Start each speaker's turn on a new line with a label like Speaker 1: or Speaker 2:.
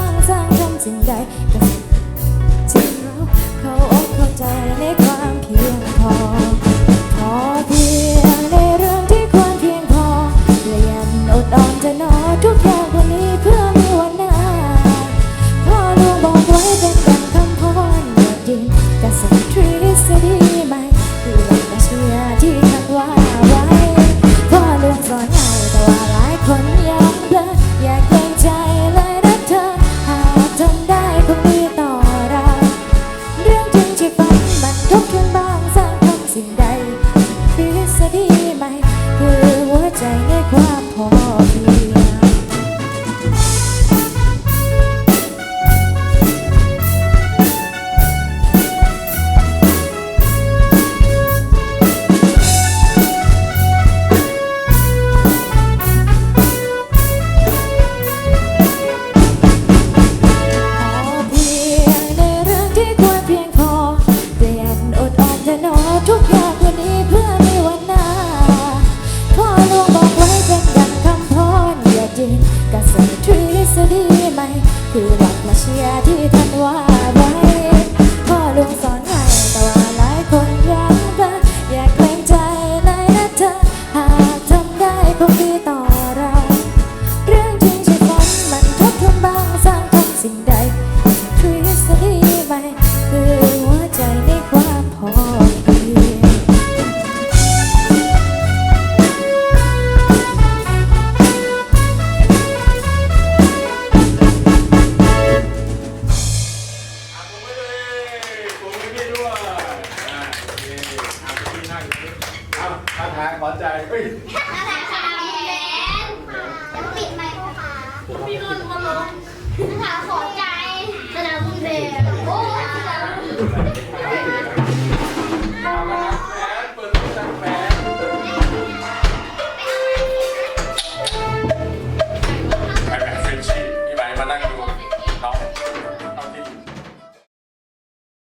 Speaker 1: างสร้างทำสิ่งใดก็จที่เราเข้าอกเข้าใจในความเพียงพอ พอเพียงในเรื่องที่ควรเพียงพอเรียนอดออมจะนอทุกอย่าง กลัมาเชียร์ที่ท่านว่าไว้
Speaker 2: ขอใจเฮ้ย
Speaker 3: ขอใจสนามบุญมบลโอ้สนามบุญ